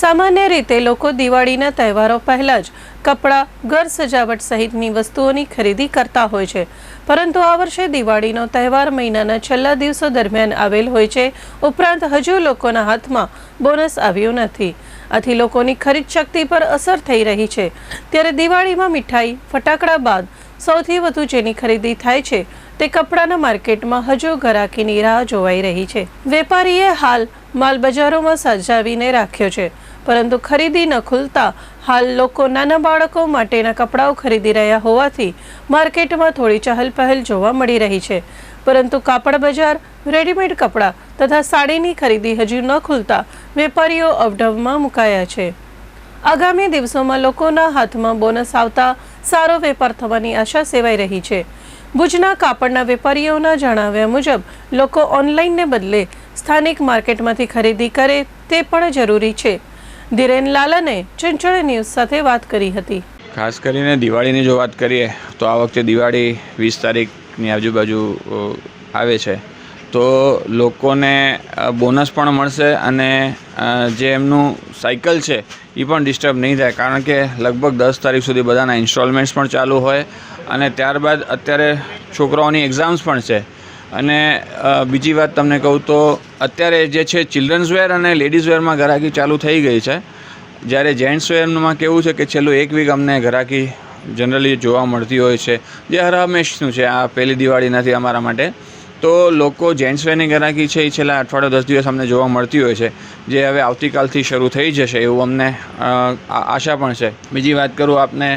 સામાન્ય રીતે લોકો દિવાળીના તહેવારો પહેલાં જ કપડાં, ઘર સજાવટ સહિતની વસ્તુઓની ખરીદી કરતા હોય છે. પરંતુ આ વર્ષે દિવાળીનો તહેવાર મહિનાના છેલ્લા દિવસો દરમિયાન આવેલ હોય છે. ઉપરાંત હજુ લોકોના હાથમાં બોનસ આવ્યું નથી. આથી લોકોની ખરીદ શક્તિ પર અસર થઈ રહી છે. ત્યારે દિવાળીમાં મીઠાઈ, ફટાકડા બાદ સૌથી વધુ જેની ખરીદી થાય છે તે કપડાના માર્કેટમાં હજુ ઘરાકીની રાહ જોવાઈ રહી છે. વેપારીએ હાલ માલ બજારોમાં સજાવીને રાખ્યો છે, પરંતુ ખરીદી ન ખુલતા હાલ લોકો નાના બાળકો માટેના કપડાઓ ખરીદી રહ્યા હોવાથી માર્કેટમાં થોડી ચહલ પહેલ જોવા મળી રહી છે. પરંતુ કાપડ બજાર, રેડીમેડ કપડાં તથા સાડીની ખરીદી હજુ ન ખુલતા વેપારીઓ અવઢવમાં મુકાયા છે. આગામી દિવસોમાં લોકોના હાથમાં બોનસ આવતા સારો વેપાર થવાની આશા સેવાઈ રહી છે. ભુજના કાપડના વેપારીઓના જણાવ્યા મુજબ, લોકો ઓનલાઈનને બદલે સ્થાનિક માર્કેટમાંથી ખરીદી કરે તે પણ જરૂરી છે. ધીરેન લાલને ચંચળ ન્યૂઝ સાથે વાત કરી હતી. ખાસ કરીને દિવાળીની જો વાત કરીએ, તો આ વખતે દિવાળી વીસ તારીખની આજુબાજુ આવે છે. તો લોકોને બોનસ પણ મળશે અને જે એમનું સાયકલ છે એ પણ ડિસ્ટર્બ નહીં થાય. કારણ કે લગભગ દસ તારીખ સુધી બધાના ઇન્સ્ટોલમેન્ટ્સ પણ ચાલુ હોય અને ત્યારબાદ અત્યારે છોકરાઓની એક્ઝામ્સ પણ છે. અને બીજી વાત તમને કહું તો અત્યારે જે છે ચિલ્ડ્રન્સ વેર અને લેડીઝ વેરમાં ઘરાકી ચાલુ થઈ ગઈ છે. જ્યારે જેન્ટ્સ વેરમાં કેવું છે કે છેલ્લું એક વીક અમને ઘરાકી જનરલી જોવા મળતી હોય છે. જે હર હંમેશનું છે, આ પહેલી દિવાળી નથી અમારા માટે. તો લોકો જેન્ટ્સ વેરની ગરાકી છે. એ છેલ્લા અઠવાડિયા દસ દિવસ અમને જોવા મળતી હોય છે જે હવે આવતીકાલથી શરૂ થઈ જશે એવું અમને આશા પણ છે. બીજી વાત કરું, આપને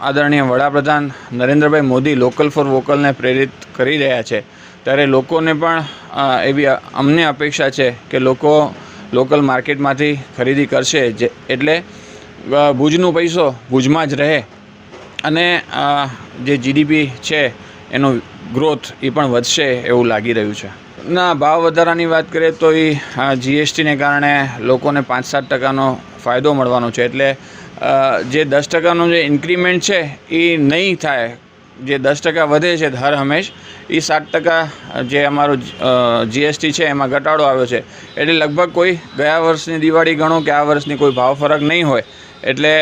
આદરણીય વડાપ્રધાન નરેન્દ્રભાઈ મોદી લોકલ ફોર વોકલને પ્રેરિત કરી રહ્યા છે. ત્યારે લોકોને પણ એવી અમને અપેક્ષા છે કે લોકો લોકલ માર્કેટમાંથી ખરીદી કરશે જે, એટલે ભુજનો પૈસો ભુજમાં જ રહે. અને જે જીડીપી છે એનો ગ્રોથ એ પણ વધશે એવું લાગી રહ્યું છે. ના, ભાવ વધારાની વાત કરીએ તો એ જીએસટીને કારણે લોકોને પાંચ સાત ટકાનો ફાયદો મળવાનો છે. એટલે જે દસ ટકાનો જે ઇન્ક્રીમેન્ટ છે એ નહીં થાય, જે દસ ટકા વધે છે હર હંમેશ એ સાત ટકા જે અમારું જીએસટી છે એમાં ઘટાડો આવ્યો છે. એટલે લગભગ કોઈ ગયા વર્ષની દિવાળી ગણો કે આ વર્ષની કોઈ ભાવ ફરક નહીં હોય. એટલે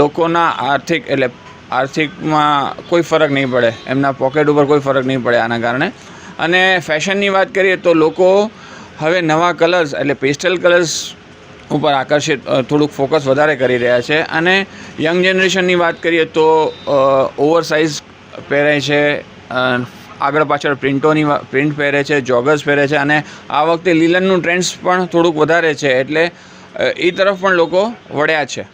લોકોના આર્થિક એટલે આર્થિકમાં કોઈ ફરક નહીં પડે. એમના પોકેટ ઉપર કોઈ ફરક નહીં પડે આના કારણે. અને ફેશનની વાત કરીએ તો લોકો હવે નવા કલર્સ એટલે પેસ્ટલ કલર્સ ઉપર આકર્ષિત થોડુંક ફોકસ વધારે કરી રહ્યા છે. અને યંગ જનરેશનની વાત કરીએ તો ઓવર સાઇઝ પહેરે છે આગળ પાછળ પ્રિન્ટોની પ્રિન્ટ પહેરે છે જોગર્સ પહેરે છે અને આ વખતે લીલનનું ટ્રેન્ડ્સ પણ થોડુંક વધારે છે. એટલે એ તરફ પણ લોકો વળ્યા છે.